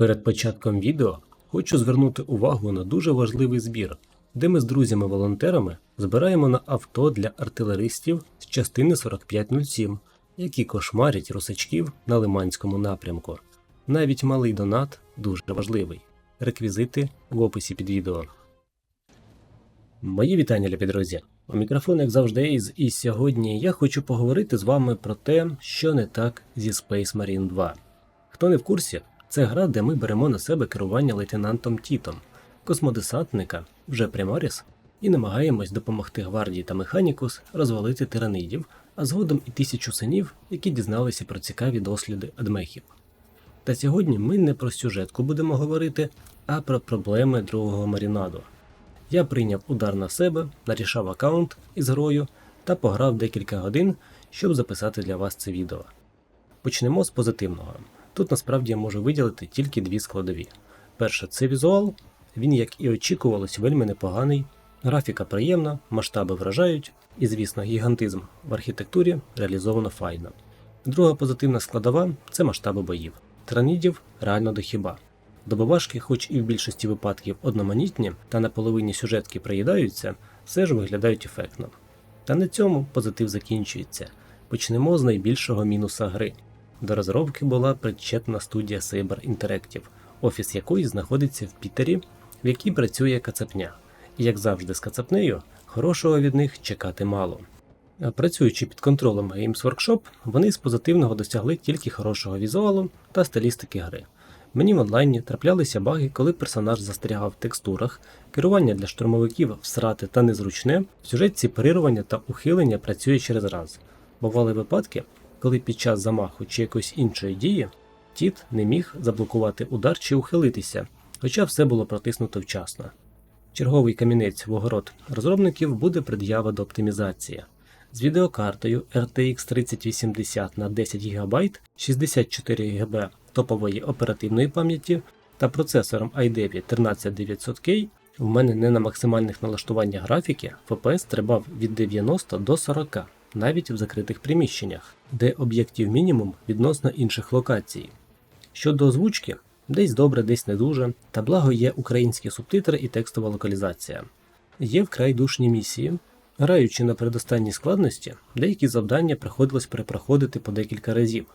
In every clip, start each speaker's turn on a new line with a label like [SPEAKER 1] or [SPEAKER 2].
[SPEAKER 1] Перед початком відео хочу звернути увагу на дуже важливий збір, де ми з друзями-волонтерами збираємо на авто для артилеристів з частини 4507, які кошмарять русачків на Лиманському напрямку. Навіть малий донат дуже важливий. Реквізити в описі під відео. Мої вітання, любі друзі! У мікрофон, як завжди, Ейз, і сьогодні я хочу поговорити з вами про те, що не так зі Space Marine 2. Хто не в курсі, це гра, де ми беремо на себе керування лейтенантом Тітом, космодесантника, вже Примаріс, і намагаємось допомогти гвардії та Механікус розвалити тиранидів, а згодом і тисячу синів, які дізналися про цікаві досліди адмехів. Та сьогодні ми не про сюжетку будемо говорити, а про проблеми другого марінаду. Я прийняв удар на себе, нарішав аккаунт із грою та пограв декілька годин, щоб записати для вас це відео. Почнемо з позитивного. Тут насправді я можу виділити тільки дві складові. Перше це візуал, він, як і очікувалось, вельми непоганий, графіка приємна, масштаби вражають, і, звісно, гігантизм в архітектурі реалізовано файно. Друга позитивна складова це масштаби боїв. Тиранідів реально до хіба. Добивашки, хоч і в більшості випадків одноманітні та на половині сюжетки приїдаються, все ж виглядають ефектно. Та на цьому позитив закінчується. Почнемо з найбільшого мінуса гри. До розробки була причетна студія Saber Interactive, офіс якої знаходиться в Пітері, в якій працює кацапня. І як завжди з кацапнею, хорошого від них чекати мало. Працюючи під контролем Games Workshop, вони з позитивного досягли тільки хорошого візуалу та стилістики гри. Мені в онлайні траплялися баги, коли персонаж застрягав в текстурах, керування для штурмовиків всрати та незручне, в сюжетці парирування та ухилення працює через раз. Бували випадки, коли під час замаху чи якоїсь іншої дії Тіт не міг заблокувати удар чи ухилитися, хоча все було протиснуто вчасно. Черговий камінець в огород розробників буде пред'ява до оптимізації. З відеокартою RTX 3080 на 10 ГБ, 64 ГБ топової оперативної пам'яті та процесором i9 13900K в мене не на максимальних налаштуваннях графіки FPS стрибав від 90 до 40, навіть в закритих приміщеннях, де об'єктів мінімум відносно інших локацій. Щодо озвучки, десь добре, десь не дуже, та благо є українські субтитри і текстова локалізація. Є вкрай душні місії. Граючи на передостанній складності, деякі завдання приходилось перепроходити по декілька разів.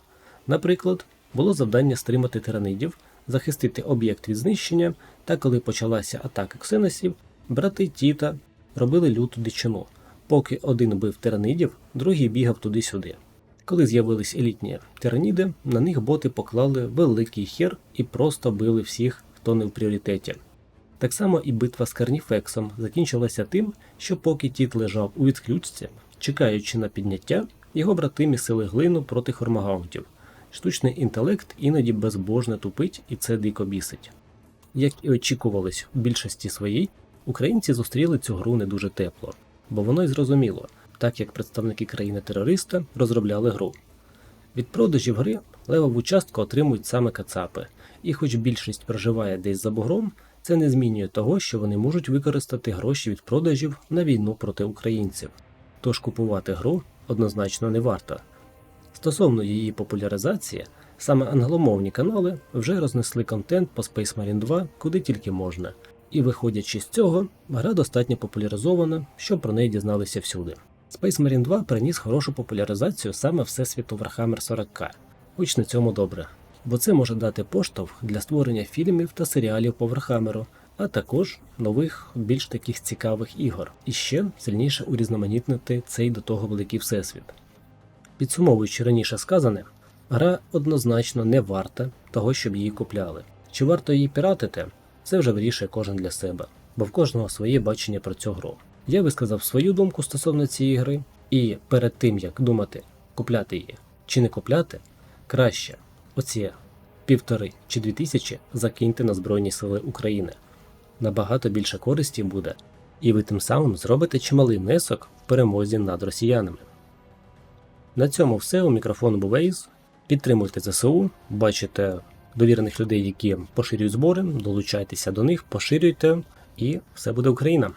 [SPEAKER 1] Наприклад, було завдання стримати тиранидів, захистити об'єкт від знищення, та коли почалася атака ксеносів, брати Тіта робили люту дичину. Поки один бив тиранидів, другий бігав туди-сюди. Коли з'явились елітні тираніди, на них боти поклали великий хер і просто били всіх, хто не в пріоритеті. Так само і битва з Карніфексом закінчилася тим, що поки Тіт лежав у відключці, чекаючи на підняття, його брати місили глину проти хормагаунтів. Штучний інтелект іноді безбожно тупить і це дико бісить. Як і очікувалось у більшості своїй, українці зустріли цю гру не дуже тепло, бо воно й зрозуміло, так як представники країни-терориста розробляли гру. Від продажів гри левову частку отримують саме кацапи, і хоч більшість проживає десь за бугром, це не змінює того, що вони можуть використати гроші від продажів на війну проти українців. Тож купувати гру однозначно не варто. Стосовно її популяризації, саме англомовні канали вже рознесли контент по Space Marine 2 куди тільки можна, і виходячи з цього, гра достатньо популяризована, щоб про неї дізналися всюди. Space Marine 2 приніс хорошу популяризацію саме Всесвіту Warhammer 40К, хоч на цьому добре, бо це може дати поштовх для створення фільмів та серіалів по Warhammer, а також нових, більш таких цікавих ігор, і ще сильніше урізноманітнити цей до того великий всесвіт. Підсумовуючи раніше сказане, гра однозначно не варта того, щоб її купляли. Чи варто її піратити, це вже вирішує кожен для себе, бо в кожного своє бачення про цю гру. Я висказав свою думку стосовно цієї гри, і перед тим як думати, купляти її чи не купляти, краще оці півтори чи дві тисячі закиньте на Збройні Сили України. Набагато більше користі буде, і ви тим самим зробите чималий внесок в перемозі над росіянами. На цьому все. У мікрофон був Ейз. Підтримуйте ЗСУ, бачите довірених людей, які поширюють збори, долучайтеся до них, поширюйте, і все буде Україна.